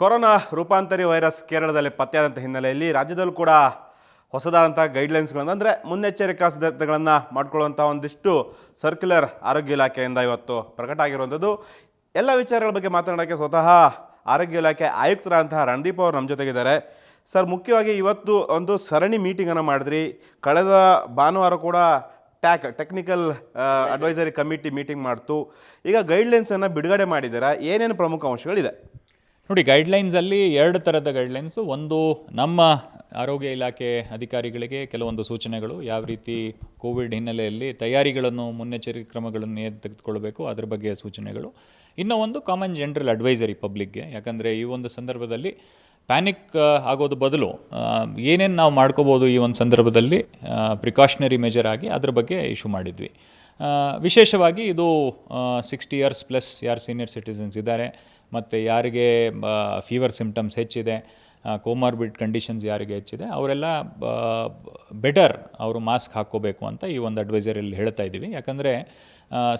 Corona ರೂಪಾಂತರಿ virus ಕೇರಳದಲ್ಲಿ ಪತ್ತೆಯಾದಂಥ ಹಿನ್ನೆಲೆಯಲ್ಲಿ ರಾಜ್ಯದಲ್ಲೂ ಕೂಡ ಹೊಸದಾದಂಥ ಗೈಡ್ಲೈನ್ಸ್ಗಳನ್ನು ಅಂದರೆ ಮುನ್ನೆಚ್ಚರಿಕಾ ಸಿದ್ಧತೆಗಳನ್ನು ಮಾಡಿಕೊಳ್ಳುವಂಥ ಒಂದಿಷ್ಟು ಸರ್ಕ್ಯುಲರ್ ಆರೋಗ್ಯ ಇಲಾಖೆಯಿಂದ ಇವತ್ತು ಪ್ರಕಟ ಆಗಿರುವಂಥದ್ದು. ಎಲ್ಲ ವಿಚಾರಗಳ ಬಗ್ಗೆ ಮಾತನಾಡೋಕ್ಕೆ ಸ್ವತಃ ಆರೋಗ್ಯ ಇಲಾಖೆ ಆಯುಕ್ತರಾದಂತಹ ರಣದೀಪ್ ಅವರು ನಮ್ಮ ಜೊತೆಗಿದ್ದಾರೆ. ಸರ್, ಮುಖ್ಯವಾಗಿ ಇವತ್ತು ಒಂದು ಸರಣಿ ಮೀಟಿಂಗನ್ನು ಮಾಡಿದ್ರಿ. ಕಳೆದ ಭಾನುವಾರ ಕೂಡ TAC technical advisory committee meeting ಮಾಡ್ತು. ಈಗ ಗೈಡ್ಲೈನ್ಸನ್ನು ಬಿಡುಗಡೆ ಮಾಡಿದ್ದೀರಾ? ಏನೇನು ಪ್ರಮುಖ ಅಂಶಗಳಿದೆ? ನೋಡಿ ಗೈಡ್ಲೈನ್ಸಲ್ಲಿ ಎರಡು ಥರದ ಗೈಡ್ಲೈನ್ಸು ಒಂದು, ನಮ್ಮ ಆರೋಗ್ಯ ಇಲಾಖೆ ಅಧಿಕಾರಿಗಳಿಗೆ ಕೆಲವೊಂದು ಸೂಚನೆಗಳು. ಯಾವ ರೀತಿ ಕೋವಿಡ್ ಹಿನ್ನೆಲೆಯಲ್ಲಿ ತಯಾರಿಗಳನ್ನು, ಮುನ್ನೆಚ್ಚರಿಕೆ ಕ್ರಮಗಳನ್ನು ತೆಗೆದುಕೊಳ್ಬೇಕು, ಅದರ ಬಗ್ಗೆ ಸೂಚನೆಗಳು. ಇನ್ನೂ ಒಂದು ಕಾಮನ್ ಜನರಲ್ ಅಡ್ವೈಸರಿ ಪಬ್ಲಿಕ್ಗೆ ಯಾಕಂದರೆ, ಈ ಒಂದು ಸಂದರ್ಭದಲ್ಲಿ ಪ್ಯಾನಿಕ್ ಆಗೋದು ಬದಲು ಏನೇನು ನಾವು ಮಾಡ್ಕೋಬೋದು ಈ ಒಂದು ಸಂದರ್ಭದಲ್ಲಿ ಪ್ರಿಕಾಷನರಿ ಮೆಜರ್ ಆಗಿ ಅದ್ರ ಬಗ್ಗೆ ಇಶ್ಯೂ ಮಾಡಿದ್ವಿ. ವಿಶೇಷವಾಗಿ ಇದು ಸಿಕ್ಸ್ಟಿ ಇಯರ್ಸ್ ಪ್ಲಸ್ ಯಾರು ಸೀನಿಯರ್ ಸಿಟಿಸನ್ಸ್ ಇದ್ದಾರೆ. ಮತ್ತು ಯಾರಿಗೆ ಫೀವರ್ ಸಿಮ್ಟಮ್ಸ್ ಹೆಚ್ಚಿದೆ ಕೋಮಾರ್ಬಿಡ್ ಕಂಡೀಷನ್ಸ್ ಯಾರಿಗೆ ಹೆಚ್ಚಿದೆ, ಅವರೆಲ್ಲ ಬೆಟರ್ ಅವರು ಮಾಸ್ಕ್ ಹಾಕ್ಕೋಬೇಕು ಅಂತ ಈ ಒಂದು ಅಡ್ವೈಸರಿಯಲ್ಲಿ ಹೇಳ್ತಾ ಇದ್ದೀವಿ. ಯಾಕಂದರೆ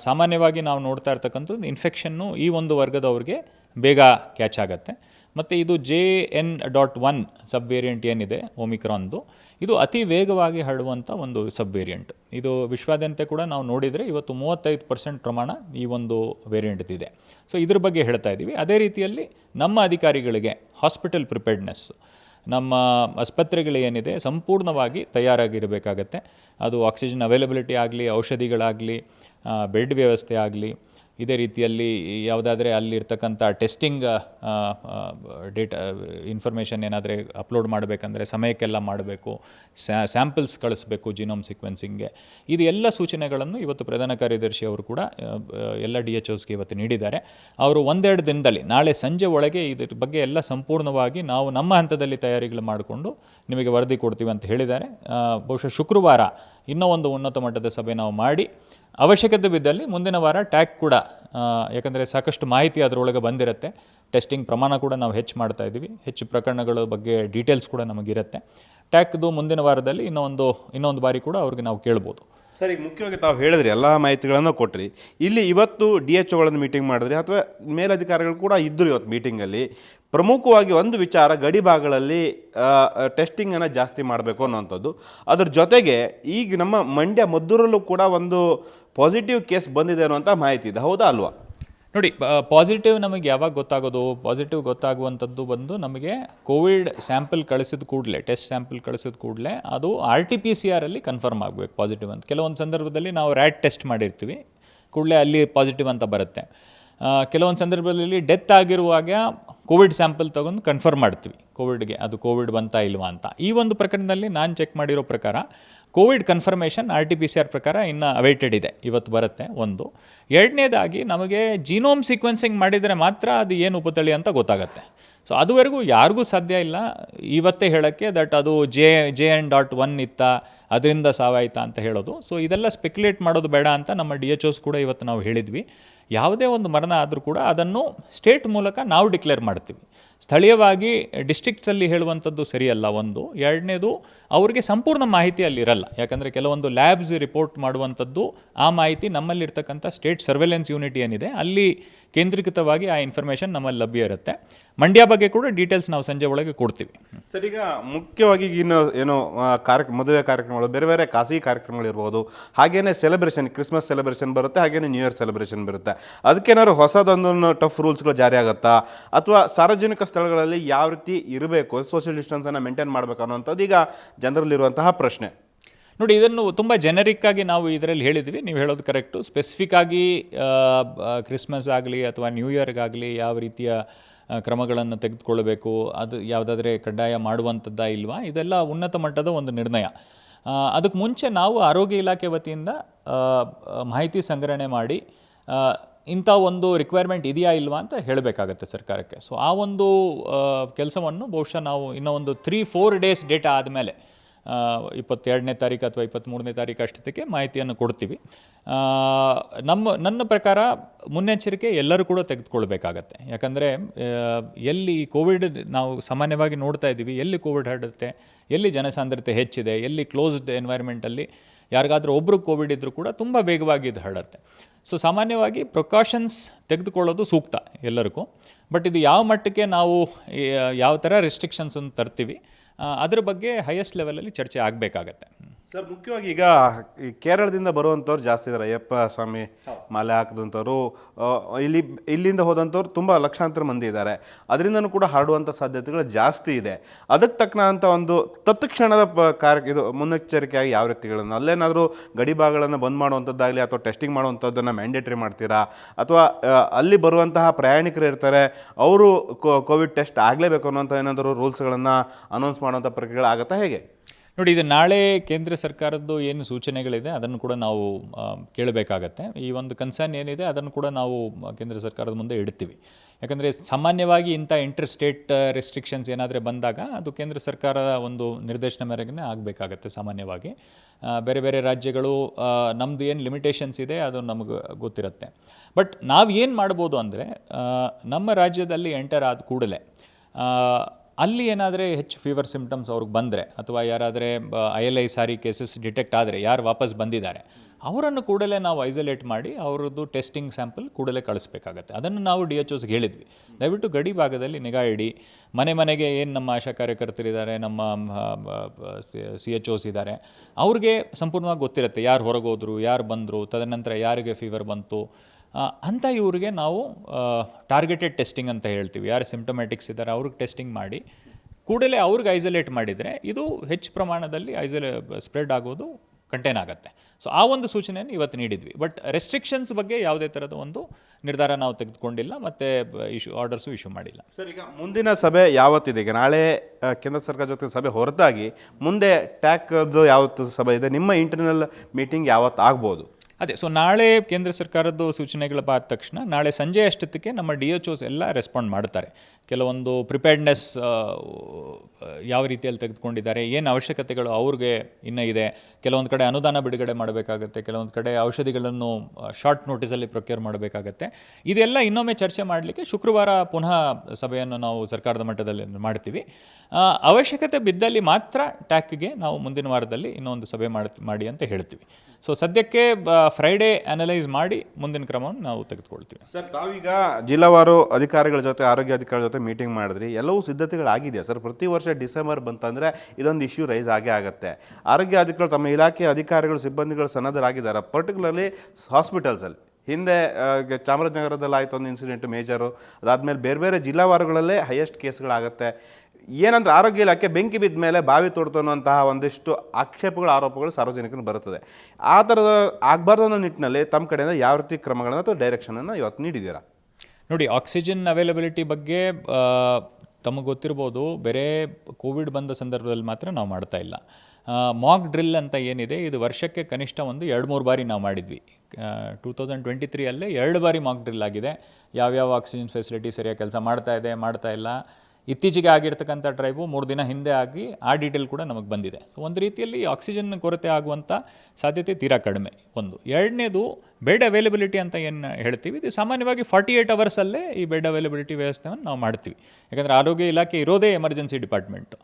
ಸಾಮಾನ್ಯವಾಗಿ ನಾವು ನೋಡ್ತಾ ಇರ್ತಕ್ಕಂಥದ್ದು ಇನ್ಫೆಕ್ಷನ್ನು ಈ ಒಂದು ವರ್ಗದವ್ರಿಗೆ ಬೇಗ ಕ್ಯಾಚ್ ಆಗುತ್ತೆ. ಮತ್ತು ಇದು J N dot one sub variant ಏನಿದೆ ಒಮಿಕ್ರಾನ್ದು ಇದು ಅತಿ ವೇಗವಾಗಿ ಹರಡುವಂಥ ಒಂದು ಸಬ್ ವೇರಿಯಂಟ್. ಇದು ವಿಶ್ವಾದ್ಯಂತ ಕೂಡ ನಾವು ನೋಡಿದರೆ ಇವತ್ತು ಮೂವತ್ತೈದು ಪರ್ಸೆಂಟ್ ಪ್ರಮಾಣ ಈ ಒಂದು ವೇರಿಯಂಟ್ದಿದೆ ಸೊ ಇದ್ರ ಬಗ್ಗೆ ಹೇಳ್ತಾ ಇದ್ದೀವಿ. ಅದೇ ರೀತಿಯಲ್ಲಿ ನಮ್ಮ ಅಧಿಕಾರಿಗಳಿಗೆ ಹಾಸ್ಪಿಟಲ್ ಪ್ರಿಪೇರ್ಡ್ನೆಸ್, ನಮ್ಮ ಆಸ್ಪತ್ರೆಗಳು ಏನಿದೆ ಸಂಪೂರ್ಣವಾಗಿ ತಯಾರಾಗಿರಬೇಕಾಗತ್ತೆ. ಅದು ಆಕ್ಸಿಜನ್ ಅವೈಲಬಿಲಿಟಿ ಆಗಲಿ, ಔಷಧಿಗಳಾಗಲಿ ಬೆಡ್ ವ್ಯವಸ್ಥೆ ಆಗಲಿ ಇದೇ ರೀತಿಯಲ್ಲಿ ಯಾವುದಾದ್ರೆ ಅಲ್ಲಿರ್ತಕ್ಕಂಥ ಟೆಸ್ಟಿಂಗ್ ಡೇಟಾ ಇನ್ಫಾರ್ಮೇಷನ್ ಏನಾದರೆ ಅಪ್ಲೋಡ್ ಮಾಡಬೇಕಂದ್ರೆ ಸಮಯಕ್ಕೆಲ್ಲ ಮಾಡಬೇಕು ಸ್ಯಾಂಪಲ್ಸ್ ಕಳಿಸ್ಬೇಕು ಜಿನೋಮ್ ಸಿಕ್ವೆನ್ಸಿಂಗ್ಗೆ ಇದು ಎಲ್ಲ ಸೂಚನೆಗಳನ್ನು ಇವತ್ತು ಪ್ರಧಾನ ಕಾರ್ಯದರ್ಶಿ ಅವರು ಕೂಡ ಎಲ್ಲ ಡಿ ಎಚ್ ಓಸ್ಗೆ ಇವತ್ತು ನೀಡಿದ್ದಾರೆ. ಅವರು ಒಂದೆರಡು ದಿನದಲ್ಲಿ, ನಾಳೆ ಸಂಜೆ ಒಳಗೆ ಇದ್ರ ಬಗ್ಗೆ ಎಲ್ಲ ಸಂಪೂರ್ಣವಾಗಿ ನಾವು ನಮ್ಮ ಹಂತದಲ್ಲಿ ತಯಾರಿಗಳು ಮಾಡಿಕೊಂಡು ನಿಮಗೆ ವರದಿ ಕೊಡ್ತೀವಿ ಅಂತ ಹೇಳಿದ್ದಾರೆ. ಬಹುಶಃ ಶುಕ್ರವಾರ ಇನ್ನೂ ಒಂದು ಉನ್ನತ ಮಟ್ಟದ ಸಭೆ ನಾವು ಮಾಡಿ ಅವಶ್ಯಕತೆ ಬಿದ್ದಲ್ಲಿ ಮುಂದಿನ ವಾರ ಟ್ಯಾಕ್ ಕೂಡ ಯಾಕಂದರೆ ಸಾಕಷ್ಟು ಮಾಹಿತಿ ಅದರೊಳಗೆ ಬಂದಿರುತ್ತೆ. ಟೆಸ್ಟಿಂಗ್ ಪ್ರಮಾಣ ಕೂಡ ನಾವು ಹೆಚ್ಚು ಮಾಡ್ತಾ ಇದ್ದೀವಿ. ಹೆಚ್ಚು ಪ್ರಕರಣಗಳ ಬಗ್ಗೆ ಡೀಟೇಲ್ಸ್ ಕೂಡ ನಮಗಿರುತ್ತೆ. ಟ್ಯಾಕ್ದು ಮುಂದಿನ ವಾರದಲ್ಲಿ ಇನ್ನೊಂದು ಇನ್ನೊಂದು ಬಾರಿ ಕೂಡ ಅವ್ರಿಗೆ ನಾವು ಕೇಳ್ಬೋದು. ಸರ್ ಈಗ ಮುಖ್ಯವಾಗಿ ತಾವು ಹೇಳಿದ್ರಿ, ಎಲ್ಲ ಮಾಹಿತಿಗಳನ್ನು ಕೊಟ್ರಿ. ಇಲ್ಲಿ ಇವತ್ತು ಡಿ ಎಚ್ ಒಗಳನ್ನು ಮೀಟಿಂಗ್ ಮಾಡಿದ್ರಿ, ಅಥವಾ ಮೇಲಧಿಕಾರಿಗಳು ಕೂಡ ಇದ್ದರು ಇವತ್ತು ಮೀಟಿಂಗಲ್ಲಿ ಪ್ರಮುಖವಾಗಿ ಒಂದು ವಿಚಾರ, ಗಡಿ ಭಾಗಗಳಲ್ಲಿ ಟೆಸ್ಟಿಂಗನ್ನು ಜಾಸ್ತಿ ಮಾಡಬೇಕು ಅನ್ನೋವಂಥದ್ದು. ಅದ್ರ ಜೊತೆಗೆ ಈಗ ನಮ್ಮ ಮಂಡ್ಯ ಮದ್ದೂರಲ್ಲೂ ಕೂಡ ಒಂದು ಪಾಸಿಟಿವ್ ಕೇಸ್ ಬಂದಿದೆ ಅನ್ನುವಂಥ ಮಾಹಿತಿ ಇದೆ. ಹೌದಾ ಅಲ್ವಾ? ನೋಡಿ ಪಾಸಿಟಿವ್ ನಮಗೆ ಯಾವಾಗ ಗೊತ್ತಾಗೋದು? ಪಾಸಿಟಿವ್ ಗೊತ್ತಾಗುವಂಥದ್ದು ಬಂದು ನಮಗೆ ಕೋವಿಡ್ ಸ್ಯಾಂಪಲ್ ಕಳಿಸಿದ ಕೂಡಲೇ ಟೆಸ್ಟ್ ಸ್ಯಾಂಪಲ್ ಕಳಿಸಿದ ಕೂಡಲೇ ಅದು ಆರ್ ಟಿ ಪಿ ಸಿ ಆರಲ್ಲಿ ಕನ್ಫರ್ಮ್ ಆಗಬೇಕು ಪಾಸಿಟಿವ್ ಅಂತ. ಕೆಲವೊಂದು ಸಂದರ್ಭದಲ್ಲಿ ನಾವು ರ್ಯಾಟ್ ಟೆಸ್ಟ್ ಮಾಡಿರ್ತೀವಿ, ಕೂಡಲೇ ಅಲ್ಲಿ ಪಾಸಿಟಿವ್ ಅಂತ ಬರುತ್ತೆ. ಕೆಲವೊಂದು ಸಂದರ್ಭದಲ್ಲಿ ಡೆತ್ ಆಗಿರುವಾಗ ಕೋವಿಡ್ ಸ್ಯಾಂಪಲ್ ತೊಗೊಂಡು ಕನ್ಫರ್ಮ್ ಮಾಡ್ತೀವಿ ಕೋವಿಡ್ಗೆ ಅದು ಕೋವಿಡ್ ಬಂತಾ ಇಲ್ವಾ ಅಂತ. ಈ ಒಂದು ಪ್ರಕರಣದಲ್ಲಿ ನಾನು ಚೆಕ್ ಮಾಡಿರೋ ಪ್ರಕಾರ Covid confirmation R T P C R ಪ್ರಕಾರ ಇನ್ನು ಅವೈಟೆಡ್ ಇದೆ. ಇವತ್ತು ಬರುತ್ತೆ ಒಂದು. ಎರಡನೇದಾಗಿ ನಮಗೆ ಜೀನೋಮ್ ಸೀಕ್ವೆನ್ಸಿಂಗ್ ಮಾಡಿದರೆ ಮಾತ್ರ ಅದು ಏನು ಉಪತಳಿ ಅಂತ ಗೊತ್ತಾಗುತ್ತೆ. ಸೊ ಅದುವರೆಗೂ ಯಾರಿಗೂ ಸಾಧ್ಯ ಇಲ್ಲ. ಇವತ್ತೇ ಹೇಳೋಕ್ಕೆ ದಟ್ ಅದು J J N dot one ಇತ್ತ, ಅದರಿಂದ ಸಾವಾಯಿತ ಅಂತ ಹೇಳೋದು. ಸೊ ಇದೆಲ್ಲ ಸ್ಪೆಕ್ಯುಲೇಟ್ ಮಾಡೋದು ಬೇಡ ಅಂತ ನಮ್ಮ ಡಿ ಎಚ್ ಓಸ್ ಕೂಡ ಇವತ್ತು ನಾವು ಹೇಳಿದ್ವಿ. ಯಾವುದೇ ಒಂದು ಮರಣ ಆದರೂ ಕೂಡ ಅದನ್ನು ಸ್ಟೇಟ್ ಮೂಲಕ ನಾವು ಡಿಕ್ಲೇರ್ ಮಾಡ್ತೀವಿ. ಸ್ಥಳೀಯವಾಗಿ ಡಿಸ್ಟ್ರಿಕ್ಟ್ಸಲ್ಲಿ ಹೇಳುವಂಥದ್ದು ಸರಿಯಲ್ಲ ಒಂದು. ಎರಡನೇದು, ಅವರಿಗೆ ಸಂಪೂರ್ಣ ಮಾಹಿತಿ ಅಲ್ಲಿರಲ್ಲ. ಯಾಕಂದರೆ ಕೆಲವೊಂದು ಲ್ಯಾಬ್ಸ್ ರಿಪೋರ್ಟ್ ಮಾಡುವಂಥದ್ದು, ಆ ಮಾಹಿತಿ ನಮ್ಮಲ್ಲಿರ್ತಕ್ಕಂಥ ಸ್ಟೇಟ್ ಸರ್ವೆಲೆನ್ಸ್ ಯೂನಿಟ್ ಏನಿದೆ, ಅಲ್ಲಿ ಕೇಂದ್ರೀಕೃತವಾಗಿ ಆ ಇನ್ಫಾರ್ಮೇಷನ್ ನಮ್ಮಲ್ಲಿ ಲಭ್ಯ ಇರುತ್ತೆ. ಮಂಡ್ಯ ಬಗ್ಗೆ ಕೂಡ ಡೀಟೇಲ್ಸ್ ನಾವು ಸಂಜೆ ಒಳಗೆ ಕೊಡ್ತೀವಿ. ಸರ್, ಈಗ ಮುಖ್ಯವಾಗಿ ಇನ್ನು ಏನು ಕಾರ್ಯ, ಮದುವೆ ಕಾರ್ಯಕ್ರಮಗಳು, ಬೇರೆ ಬೇರೆ ಖಾಸಗಿ ಕಾರ್ಯಕ್ರಮಗಳು ಇರ್ಬೋದು, ಹಾಗೇನೆ ಸೆಲೆಬ್ರೇಷನ್ ಕ್ರಿಸ್ಮಸ್ ಸೆಲೆಬ್ರೇಷನ್ ಬರುತ್ತೆ, ಹಾಗೇನೆ ನ್ಯೂ ಇಯರ್ ಸೆಲೆಬ್ರೇಷನ್ ಬರುತ್ತೆ. ಅದಕ್ಕೇನಾದ್ರು ಹೊಸದೊಂದು ಟಫ್ ರೂಲ್ಸ್ಗಳು ಜಾರಿ ಆಗುತ್ತಾ? ಅಥವಾ ಸಾರ್ವಜನಿಕ ಸ್ಥಳಗಳಲ್ಲಿ ಯಾವ ರೀತಿ ಇರಬೇಕು ಸೋಷಿಯಲ್ ಡಿಸ್ಟೆನ್ಸನ್ನು ಮೇಂಟೈನ್ ಮಾಡಬೇಕು ಅನ್ನೋಂಥದ್ದು ಈಗ ಜನರಲ್ಲಿರುವಂತಹ ಪ್ರಶ್ನೆ. ನೋಡಿ, ಇದನ್ನು ತುಂಬ ಜೆನರಿಕ್ ಆಗಿ ನಾವು ಇದರಲ್ಲಿ ಹೇಳಿದ್ವಿ. ನೀವು ಹೇಳೋದು ಕರೆಕ್ಟು ಸ್ಪೆಸಿಫಿಕ್ ಆಗಿ ಕ್ರಿಸ್ಮಸ್ ಆಗಲಿ ಅಥವಾ ನ್ಯೂ ಇಯರ್ಗಾಗಲಿ ಯಾವ ರೀತಿಯ ಕ್ರಮಗಳನ್ನು ತೆಗೆದುಕೊಳ್ಬೇಕು ಅದು ಯಾವುದಾದ್ರೆ ಕಡ್ಡಾಯ ಮಾಡುವಂಥದ್ದಾ ಇಲ್ವಾ? ಇದೆಲ್ಲ ಉನ್ನತ ಮಟ್ಟದ ಒಂದು ನಿರ್ಣಯ. ಅದಕ್ಕೆ ಮುಂಚೆ ನಾವು ಆರೋಗ್ಯ ಇಲಾಖೆ ವತಿಯಿಂದ ಮಾಹಿತಿ ಸಂಗ್ರಹಣೆ ಮಾಡಿ ಇಂಥ ಒಂದು ರಿಕ್ವೈರ್ಮೆಂಟ್ ಇದೆಯಾ ಇಲ್ವಾ ಅಂತ ಹೇಳಬೇಕಾಗತ್ತೆ ಸರ್ಕಾರಕ್ಕೆ. ಸೊ ಆ ಒಂದು ಕೆಲಸವನ್ನು ಬಹುಶಃ ನಾವು ಇನ್ನೂ ಒಂದು ತ್ರೀ ಫೋರ್ ಡೇಸ್ ಡೇಟಾ ಆದಮೇಲೆ ಇಪ್ಪತ್ತೆರಡನೇ ತಾರೀಕು ಅಥವಾ ಇಪ್ಪತ್ತ್ಮೂರನೇ ತಾರೀಕು ಅಷ್ಟೊತ್ತಿಗೆ ಮಾಹಿತಿಯನ್ನು ಕೊಡ್ತೀವಿ. ನಮ್ಮ, ನನ್ನ ಪ್ರಕಾರ ಮುನ್ನೆಚ್ಚರಿಕೆ ಎಲ್ಲರೂ ಕೂಡ ತೆಗೆದುಕೊಳ್ಬೇಕಾಗತ್ತೆ. ಯಾಕಂದರೆ ಎಲ್ಲಿ ಕೋವಿಡ್ ನಾವು ಸಾಮಾನ್ಯವಾಗಿ ನೋಡ್ತಾ ಇದ್ದೀವಿ, ಎಲ್ಲಿ ಕೋವಿಡ್ ಹರಡುತ್ತೆ, ಎಲ್ಲಿ ಜನಸಾಂದ್ರತೆ ಹೆಚ್ಚಿದೆ, ಎಲ್ಲಿ ಕ್ಲೋಸ್ಡ್ ಎನ್ವೈರ್ಮೆಂಟಲ್ಲಿ ಯಾರಿಗಾದರೂ ಒಬ್ಬರು ಕೋವಿಡ್ ಇದ್ದರೂ ಕೂಡ ತುಂಬ ವೇಗವಾಗಿ ಇದು ಹರಡುತ್ತೆ. ಸೊ ಸಾಮಾನ್ಯವಾಗಿ ಪ್ರಿಕಾಷನ್ಸ್ ತೆಗೆದುಕೊಳ್ಳೋದು ಸೂಕ್ತ ಎಲ್ಲರಿಗೂ. ಬಟ್ ಇದು ಯಾವ ಮಟ್ಟಕ್ಕೆ ನಾವು ಯಾವ ಥರ ರೆಸ್ಟ್ರಿಕ್ಷನ್ಸನ್ನು ತರ್ತೀವಿ ಅದ್ರ ಬಗ್ಗೆ ಹೈಯೆಸ್ಟ್ ಲೆವೆಲಲ್ಲಿ ಚರ್ಚೆ ಆಗಬೇಕಾಗತ್ತೆ. ಸರ್ ಮುಖ್ಯವಾಗಿ ಈಗ ಈ ಕೇರಳದಿಂದ ಬರುವಂಥವ್ರು ಜಾಸ್ತಿ ಇದ್ದಾರೆ ಅಯ್ಯಪ್ಪ ಸ್ವಾಮಿ ಮಾಲೆ ಹಾಕಿದಂಥವ್ರು ಇಲ್ಲಿ ಇಲ್ಲಿಂದ ಹೋದಂಥವ್ರು ತುಂಬ ಲಕ್ಷಾಂತರ ಮಂದಿ ಇದ್ದಾರೆ ಅದರಿಂದನೂ ಕೂಡ ಹರಡುವಂಥ ಸಾಧ್ಯತೆಗಳು ಜಾಸ್ತಿ ಇದೆ. ಅದಕ್ಕೆ ತಕ್ಕನಂಥ ಒಂದು ತತ್ಕ್ಷಣದ ಪ ಕಾರ್ಯ ಇದು ಮುನ್ನೆಚ್ಚರಿಕೆಯಾಗಿ ಯಾವ ರೀತಿಗಳನ್ನು ಅಲ್ಲೇನಾದರೂ ಗಡಿ ಭಾಗಗಳನ್ನು ಬಂದ್ ಮಾಡುವಂಥದ್ದಾಗಲಿ ಅಥವಾ ಟೆಸ್ಟಿಂಗ್ ಮಾಡುವಂಥದ್ದನ್ನು ಮ್ಯಾಂಡೇಟ್ರಿ ಮಾಡ್ತೀರಾ? ಅಥವಾ ಅಲ್ಲಿ ಬರುವಂತಹ ಪ್ರಯಾಣಿಕರು ಇರ್ತಾರೆ ಅವರು ಕೋವಿಡ್ ಟೆಸ್ಟ್ ಆಗಲೇಬೇಕು ಅನ್ನೋಂಥ ಏನಾದರೂ ರೂಲ್ಸ್ಗಳನ್ನು ಅನೌನ್ಸ್ ಮಾಡುವಂಥ ಪ್ರಕ್ರಿಯೆಗಳಾಗತ್ತಾ ಹೇಗೆ? ನೋಡಿ, ಇದು ನಾಳೆ ಕೇಂದ್ರ ಸರ್ಕಾರದ್ದು ಏನು ಸೂಚನೆಗಳಿದೆ, ಅದನ್ನು ಕೂಡ ನಾವು ಕೇಳಬೇಕಾಗತ್ತೆ. ಈ ಒಂದು ಕನ್ಸರ್ನ್ ಏನಿದೆ, ಅದನ್ನು ಕೂಡ ನಾವು ಕೇಂದ್ರ ಸರ್ಕಾರದ ಮುಂದೆ ಇಡ್ತೀವಿ. ಯಾಕಂದರೆ, ಸಾಮಾನ್ಯವಾಗಿ ಇಂಥ ಇಂಟರ್ ಸ್ಟೇಟ್ ರೆಸ್ಟ್ರಿಕ್ಷನ್ಸ್ ಏನಾದರೆ ಬಂದಾಗ, ಅದು ಕೇಂದ್ರ ಸರ್ಕಾರದ ಒಂದು ನಿರ್ದೇಶನ ಮೇರೆಗೆ ಆಗಬೇಕಾಗತ್ತೆ ಸಾಮಾನ್ಯವಾಗಿ. ಬೇರೆ ಬೇರೆ ರಾಜ್ಯಗಳು ನಮ್ಮದು ಏನು ಲಿಮಿಟೇಷನ್ಸ್ ಇದೆ, ಅದು ನಮಗೆ ಗೊತ್ತಿರುತ್ತೆ. ಬಟ್ ನಾವು ಏನು ಮಾಡ್ಬೋದು ಅಂದರೆ ನಮ್ಮ ರಾಜ್ಯದಲ್ಲಿ ಎಂಟರ್ ಆದ ಕೂಡಲೇ ಅಲ್ಲಿ ಏನಾದರೆ ಹೆಚ್ಚು ಫೀವರ್ ಸಿಮ್ಟಮ್ಸ್ ಅವ್ರಿಗೆ ಬಂದರೆ, ಅಥವಾ ಯಾರಾದರೆ I L I SARI cases detect ಆದರೆ, ಯಾರು ವಾಪಸ್ ಬಂದಿದ್ದಾರೆ, ಅವರನ್ನು ಕೂಡಲೇ ನಾವು ಐಸೋಲೇಟ್ ಮಾಡಿ ಅವರದ್ದು ಟೆಸ್ಟಿಂಗ್ ಸ್ಯಾಂಪಲ್ ಕೂಡಲೇ ಕಳಿಸ್ಬೇಕಾಗತ್ತೆ. ಅದನ್ನು ನಾವು ಡಿ ಎಚ್ ಓಸ್ಗೆ ಹೇಳಿದ್ವಿ. ದಯವಿಟ್ಟು ಗಡಿ ಭಾಗದಲ್ಲಿ ನಿಗಾ ಇಡಿ. ಮನೆ ಮನೆಗೆ ಏನು ನಮ್ಮ ಆಶಾ ಕಾರ್ಯಕರ್ತರಿದ್ದಾರೆ ನಮ್ಮ ಸಿ ಎಚ್ ಓಸ್ ಇದ್ದಾರೆ, ಅವ್ರಿಗೆ ಸಂಪೂರ್ಣವಾಗಿ ಗೊತ್ತಿರುತ್ತೆ ಯಾರು ಹೊರಗೋದ್ರು, ಯಾರು ಬಂದರು, ತದನಂತರ ಯಾರಿಗೆ ಫೀವರ್ ಬಂತು ಅಂಥ ಇವ್ರಿಗೆ ನಾವು ಟಾರ್ಗೆಟೆಡ್ ಟೆಸ್ಟಿಂಗ್ ಅಂತ ಹೇಳ್ತೀವಿ. ಯಾರು ಸಿಂಪ್ಟಮ್ಯಾಟಿಕ್ಸ್ ಇದ್ದಾರೆ ಅವ್ರಿಗೆ ಟೆಸ್ಟಿಂಗ್ ಮಾಡಿ, ಕೂಡಲೇ ಅವ್ರಿಗೆ ಐಸೋಲೇಟ್ ಮಾಡಿದರೆ ಇದು ಹೆಚ್ಚು ಪ್ರಮಾಣದಲ್ಲಿ ಐಸೋಲೇ ಸ್ಪ್ರೆಡ್ ಆಗೋದು ಕಂಟೈನ್ ಆಗುತ್ತೆ. ಸೊ ಆ ಒಂದು ಸೂಚನೆಯನ್ನು ಇವತ್ತು ನೀಡಿದ್ವಿ. ಬಟ್ ರೆಸ್ಟ್ರಿಕ್ಷನ್ಸ್ ಬಗ್ಗೆ ಯಾವುದೇ ಥರದ ಒಂದು ನಿರ್ಧಾರ ನಾವು ತೆಗೆದುಕೊಂಡಿಲ್ಲ, ಮತ್ತು ಇಶ್ಯೂ ಆರ್ಡರ್ಸು ಇಶ್ಯೂ ಮಾಡಿಲ್ಲ. ಸರ್, ಈಗ ಮುಂದಿನ ಸಭೆ ಯಾವತ್ತಿದೆ? ಈಗ ನಾಳೆ ಕೇಂದ್ರ ಸರ್ಕಾರ ಜೊತೆ ಸಭೆ ಹೊರತಾಗಿ ಮುಂದೆ ಟ್ಯಾಕ್ದು ಯಾವತ್ತು ಸಭೆ ಇದೆ? ನಿಮ್ಮ ಇಂಟರ್ನಲ್ ಮೀಟಿಂಗ್ ಯಾವತ್ತು ಆಗ್ಬೋದು? ಅದೇ ಸೊ ನಾಳೆ ಕೇಂದ್ರ ಸರ್ಕಾರದ್ದು ಸೂಚನೆಗಳ ಬಾದ ತಕ್ಷಣ ನಾಳೆ ಸಂಜೆ ಅಷ್ಟೊತ್ತಿಗೆ ನಮ್ಮ ಡಿ ಎಚ್ ಓಸ್ ಎಲ್ಲ ರೆಸ್ಪಾಂಡ್ ಮಾಡ್ತಾರೆ ಕೆಲವೊಂದು ಪ್ರಿಪೇರ್ಡ್ನೆಸ್ ಯಾವ ರೀತಿಯಲ್ಲಿ ತೆಗೆದುಕೊಂಡಿದ್ದಾರೆ, ಏನು ಅವಶ್ಯಕತೆಗಳು ಅವ್ರಿಗೆ ಇನ್ನೂ ಇದೆ, ಕೆಲವೊಂದು ಕಡೆ ಅನುದಾನ ಬಿಡುಗಡೆ ಮಾಡಬೇಕಾಗತ್ತೆ, ಕೆಲವೊಂದು ಕಡೆ ಔಷಧಿಗಳನ್ನು ಶಾರ್ಟ್ ನೋಟಿಸಲ್ಲಿ ಪ್ರೊಕ್ಯೂರ್ ಮಾಡಬೇಕಾಗತ್ತೆ. ಇದೆಲ್ಲ ಇನ್ನೊಮ್ಮೆ ಚರ್ಚೆ ಮಾಡಲಿಕ್ಕೆ ಶುಕ್ರವಾರ ಪುನಃ ಸಭೆಯನ್ನು ನಾವು ಸರ್ಕಾರದ ಮಟ್ಟದಲ್ಲಿ ಮಾಡ್ತೀವಿ. ಅವಶ್ಯಕತೆ ಬಿದ್ದಲ್ಲಿ ಮಾತ್ರ ಟ್ಯಾಕ್ಗೆ ನಾವು ಮುಂದಿನ ವಾರದಲ್ಲಿ ಇನ್ನೊಂದು ಸಭೆ ಮಾಡ್ ಅಂತ ಹೇಳ್ತೀವಿ. ಸೊ ಸದ್ಯಕ್ಕೆ ಫ್ರೈಡೇ ಅನಲೈಸ್ ಮಾಡಿ ಮುಂದಿನ ಕ್ರಮವನ್ನು ನಾವು ತೆಗೆದುಕೊಳ್ತೀವಿ. ಸರ್, ತಾವೀಗ ಜಿಲ್ಲಾವಾರು ಅಧಿಕಾರಿಗಳ ಜೊತೆ, ಆರೋಗ್ಯ ಅಧಿಕಾರಿಗಳ ಜೊತೆ ಮೀಟಿಂಗ್ ಮಾಡಿದ್ರಿ. ಎಲ್ಲವೂ ಸಿದ್ಧತೆಗಳಾಗಿದೆಯಾ ಸರ್? ಪ್ರತಿ ವರ್ಷ ಡಿಸೆಂಬರ್ ಬಂತಂದರೆ ಇದೊಂದು ಇಶ್ಯೂ ರೈಸ್ ಆಗೇ ಆಗುತ್ತೆ. ಆರೋಗ್ಯ ಅಧಿಕಾರಿಗಳು, ತಮ್ಮ ಇಲಾಖೆ ಅಧಿಕಾರಿಗಳು, ಸಿಬ್ಬಂದಿಗಳು ಸನ್ನದ್ಧರಾಗಿದ್ದಾರೆ. ಪರ್ಟಿಕ್ಯುಲರ್ಲಿ ಹಾಸ್ಪಿಟಲ್ಸಲ್ಲಿ ಹಿಂದೆ ಚಾಮರಾಜನಗರದಲ್ಲಿ ಆಯಿತು ಒಂದು ಇನ್ಸಿಡೆಂಟ್ ಮೇಜರು ಅದಾದಮೇಲೆ ಬೇರೆ ಬೇರೆ ಜಿಲ್ಲಾವಾರುಗಳಲ್ಲೇ ಹೈಯೆಸ್ಟ್ ಕೇಸ್ಗಳಾಗುತ್ತೆ ಏನಂದ್ರೆ ಆರೋಗ್ಯ ಇಲಾಖೆ ಬೆಂಕಿ ಬಿದ್ದ ಮೇಲೆ ಬಾವಿ ತೊಡ್ತು ಅನ್ನುವಂತಹ ಒಂದಿಷ್ಟು ಆಕ್ಷೇಪಗಳು, ಆರೋಪಗಳು ಸಾರ್ವಜನಿಕರು ಬರುತ್ತದೆ. ಆ ಥರದ ಆಗಬಾರ್ದು ಅನ್ನೋ ನಿಟ್ಟಿನಲ್ಲಿ ತಮ್ಮ ಕಡೆಯಿಂದ ಯಾವ ರೀತಿ ಕ್ರಮಗಳನ್ನು ಅಥವಾ ಡೈರೆಕ್ಷನನ್ನು ಇವತ್ತು ನೀಡಿದ್ದೀರಾ? ನೋಡಿ ಆಕ್ಸಿಜನ್ ಅವೈಲಬಿಲಿಟಿ ಬಗ್ಗೆ ತಮಗೆ ಗೊತ್ತಿರ್ಬೋದು, ಬೇರೆ ಕೋವಿಡ್ ಬಂದ ಸಂದರ್ಭದಲ್ಲಿ ಮಾತ್ರ ನಾವು ಮಾಡ್ತಾ ಇಲ್ಲ. ಮಾಕ್ ಡ್ರಿಲ್ ಅಂತ ಏನಿದೆ, ಇದು ವರ್ಷಕ್ಕೆ ಕನಿಷ್ಠ ಒಂದು ಎರಡು ಮೂರು ಬಾರಿ ನಾವು ಮಾಡಿದ್ವಿ. ಟೂ ತೌಸಂಡ್ ಟ್ವೆಂಟಿ ತ್ರೀಯಲ್ಲೇ ಎರಡು ಬಾರಿ ಮಾಕ್ ಡ್ರಿಲ್ ಆಗಿದೆ. ಯಾವ್ಯಾವ ಆಕ್ಸಿಜನ್ ಫೆಸಿಲಿಟಿ ಸರಿಯಾಗಿ ಕೆಲಸ ಮಾಡ್ತಾ ಇದೆ, ಮಾಡ್ತಾ ಇಲ್ಲ. ಇತ್ತೀಚೆಗೆ ಆಗಿರ್ತಕ್ಕಂಥ ಡ್ರೈವು ಮೂರು ದಿನ ಹಿಂದೆ ಆಗಿ ಆ ಡೀಟೇಲ್ ಕೂಡ ನಮಗೆ ಬಂದಿದೆ. ಸೊ ಒಂದು ರೀತಿಯಲ್ಲಿ ಆಕ್ಸಿಜನ್ ಕೊರತೆ ಆಗುವಂಥ ಸಾಧ್ಯತೆ ತೀರಾ ಕಡಿಮೆ. ಒಂದು. ಎರಡನೇದು ಬೆಡ್ ಅವೈಲಬಿಲಿಟಿ ಅಂತ ಏನು ಹೇಳ್ತೀವಿ? ಇದು ಸಾಮಾನ್ಯವಾಗಿ ಫಾರ್ಟಿ ಏಯ್ಟ್ ಅವರ್ಸಲ್ಲೇ ಈ ಬೆಡ್ ಅವೈಲಬಿಲಿಟಿ ವ್ಯವಸ್ಥೆಯನ್ನು ನಾವು ಮಾಡ್ತೀವಿ. ಯಾಕಂದರೆ ಆರೋಗ್ಯ ಇಲಾಖೆ ಇರೋದೇ ಎಮರ್ಜೆನ್ಸಿ ಡಿಪಾರ್ಟ್ಮೆಂಟು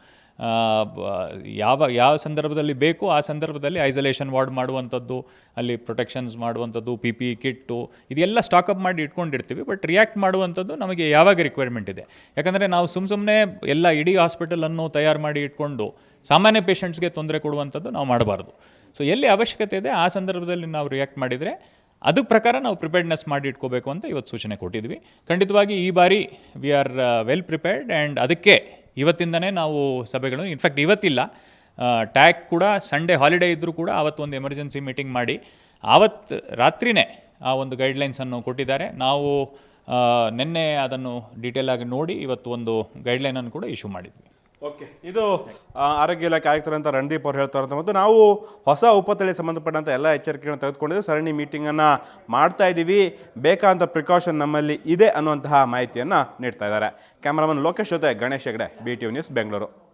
ಯಾವ ಯಾವ ಸಂದರ್ಭದಲ್ಲಿ ಬೇಕು ಆ ಸಂದರ್ಭದಲ್ಲಿ ಐಸೋಲೇಷನ್ ವಾರ್ಡ್ ಮಾಡುವಂಥದ್ದು, ಅಲ್ಲಿ ಪ್ರೊಟೆಕ್ಷನ್ಸ್ ಮಾಡುವಂಥದ್ದು ಪಿ ಪಿ ಕಿಟ್ಟು, ಇದೆಲ್ಲ ಸ್ಟಾಕಪ್ ಮಾಡಿ ಇಟ್ಕೊಂಡಿರ್ತೀವಿ ಬಟ್ ರಿಯಾಕ್ಟ್ ಮಾಡುವಂಥದ್ದು ನಮಗೆ ಯಾವಾಗ ರಿಕ್ವೈರ್ಮೆಂಟ್ ಇದೆ. ಯಾಕಂದರೆ ನಾವು ಸುಮ್ಮ ಸುಮ್ಮನೆ ಎಲ್ಲ ಇಡೀ ಹಾಸ್ಪಿಟಲನ್ನು ತಯಾರು ಮಾಡಿ ಇಟ್ಕೊಂಡು ಸಾಮಾನ್ಯ ಪೇಷಂಟ್ಸ್ಗೆ ತೊಂದರೆ ಕೊಡುವಂಥದ್ದು ನಾವು ಮಾಡಬಾರ್ದು. ಸೊ ಎಲ್ಲಿ ಅವಶ್ಯಕತೆ ಇದೆ ಆ ಸಂದರ್ಭದಲ್ಲಿ ನಾವು ರಿಯಾಕ್ಟ್ ಮಾಡಿದರೆ ಅದ್ರ ಪ್ರಕಾರ ನಾವು ಪ್ರಿಪೇರ್ಡ್ನೆಸ್ ಮಾಡಿ ಇಟ್ಕೋಬೇಕು ಅಂತ ಇವತ್ತು ಸೂಚನೆ ಕೊಟ್ಟಿದ್ವಿ. ಖಂಡಿತವಾಗಿ ಈ ಬಾರಿ we are well prepared and ಅದಕ್ಕೆ ಇವತ್ತಿಂದನೇ ನಾವು ಸಭೆಗಳು ಇನ್ಫ್ಯಾಕ್ಟ್ ಇವತ್ತಿಲ್ಲ ಟ್ಯಾಗ್ ಕೂಡ ಸಂಡೇ ಹಾಲಿಡೇ ಇದ್ದರೂ ಕೂಡ ಆವತ್ತು ಒಂದು ಎಮರ್ಜೆನ್ಸಿ ಮೀಟಿಂಗ್ ಮಾಡಿ, ಆವತ್ತು ರಾತ್ರಿನೇ ಆ ಒಂದು ಗೈಡ್ಲೈನ್ಸನ್ನು ಕೊಟ್ಟಿದ್ದಾರೆ. ನಾವು ನಿನ್ನೆ ಅದನ್ನು ಡೀಟೇಲಾಗಿ ನೋಡಿ ಇವತ್ತು ಒಂದು ಗೈಡ್ಲೈನನ್ನು ಕೂಡ ಇಶ್ಯೂ ಮಾಡಿದ್ವಿ. ಓಕೆ. ಇದು ಆರೋಗ್ಯ ಇಲಾಖೆ ಆಯುಕ್ತರಂತ ರಣದೀಪ್ ಅವ್ರು ಹೇಳ್ತಾ ಮತ್ತು ನಾವು ಹೊಸ ಉಪತಳಿ ಸಂಬಂಧಪಟ್ಟಂಥ ಎಲ್ಲ ಎಚ್ಚರಿಕೆಗಳನ್ನು ತೆಗೆದುಕೊಂಡಿದ್ದು ಸರಣಿ ಮೀಟಿಂಗನ್ನು ಮಾಡ್ತಾ ಇದ್ದೀವಿ. ಬೇಕಾದಂಥ ಪ್ರಿಕಾಷನ್ ನಮ್ಮಲ್ಲಿ ಇದೆ ಅನ್ನುವಂತಹ ಮಾಹಿತಿಯನ್ನು ನೀಡ್ತಾ ಇದ್ದಾರೆ. ಕ್ಯಾಮ್ರಾಮನ್ ಲೋಕೇಶ್ ಜೊತೆ Ganesh Hegde B T news Bengaluru.